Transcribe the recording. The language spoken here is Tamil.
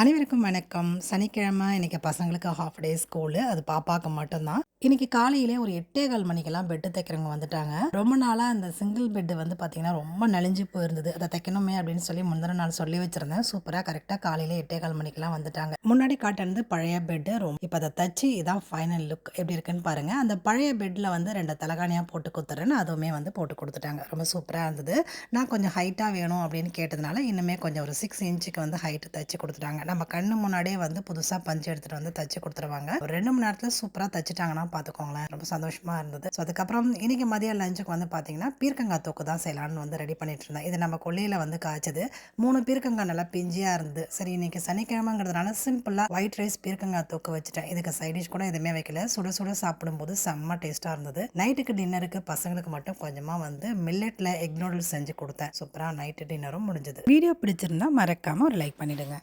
அனைவருக்கும் வணக்கம். சனிக்கிழமை இன்றைக்கி பசங்களுக்கு ஹாஃப் டே ஸ்கூலு அது பாப்பாவுக்கு மட்டும்தான். இன்னைக்கு காலையிலே ஒரு எட்டே கால் மணிக்கெல்லாம் பெட்டு தைக்கிறவங்க வந்துட்டாங்க. ரொம்ப நாளாக அந்த சிங்கிள் பெட்டு வந்து பார்த்தீங்கன்னா ரொம்ப நலிஞ்சு போயிருந்தது. அதை தைக்கணுமே அப்படின்னு சொல்லி முந்தின நாள் சொல்லி வச்சிருந்தேன். சூப்பராக கரெக்டாக காலையில் எட்டே கால் மணிக்கெல்லாம் வந்துட்டாங்க. முன்னாடி காட்டினது பழைய பெட்டு ரொம்ப இப்போ அதை தச்சு இதான் ஃபைனல் லுக் எப்படி இருக்குன்னு பாருங்க. அந்த பழைய பெட்டில் வந்து ரெண்டு தலகாணியாக போட்டு கொடுத்துறேன்னு அதுவுமே வந்து போட்டு கொடுத்துட்டாங்க. ரொம்ப சூப்பராக இருந்தது. நான் கொஞ்சம் ஹைட்டாக வேணும் அப்படின்னு கேட்டதுனால இன்னுமே கொஞ்சம் ஒரு சிக்ஸ் இன்ச்சுக்கு வந்து ஹைட்டு தச்சு கொடுத்துட்டாங்க. நம்ம கண்ணு முன்னாடியே வந்து புதுசாக பஞ்சு எடுத்துகிட்டு வந்து தச்சு கொடுத்துருவாங்க. ஒரு ரெண்டு மணி நேரத்தில் சூப்பராக தச்சுட்டாங்கன்னா பார்த்துக்கோங்களேன். ரொம்ப சந்தோஷமாக இருந்தது. ஸோ அதுக்கப்புறம் இன்னைக்கு மதியம் லஞ்சுக்கு வந்து பார்த்தீங்கன்னா பீர்க்கங்காய் தொக்கு தான் செய்யலாம்னு வந்து ரெடி பண்ணிட்டு இருந்தேன். இது நம்ம கொல்லையில் வந்து காய்ச்சது. மூணு பீர்க்கங்காய் நல்லா பிஞ்சியாக இருந்து சரி இன்னைக்கு சனிக்கிழமைங்கிறதுனால சிம்பிளாக ஒயிட் ரைஸ் பீர்க்கங்காய் தொக்கு வச்சுட்டேன். இதுக்கு சைடிஷ் கூட எதுவுமே வைக்கல. சுட சுட சாப்பிடும்போது செம்ம டேஸ்ட்டாக இருந்தது. நைட்டுக்கு டின்னருக்கு பசங்களுக்கு மட்டும் கொஞ்சமாக வந்து மில்லெட்டில் எக் நூடுல்ஸ் செஞ்சு கொடுத்தேன். சூப்பராக நைட்டு டின்னரும் முடிஞ்சது. வீடியோ பிடிச்சிருந்தா மறக்காமல் ஒரு லைக் பண்ணிடுங்க.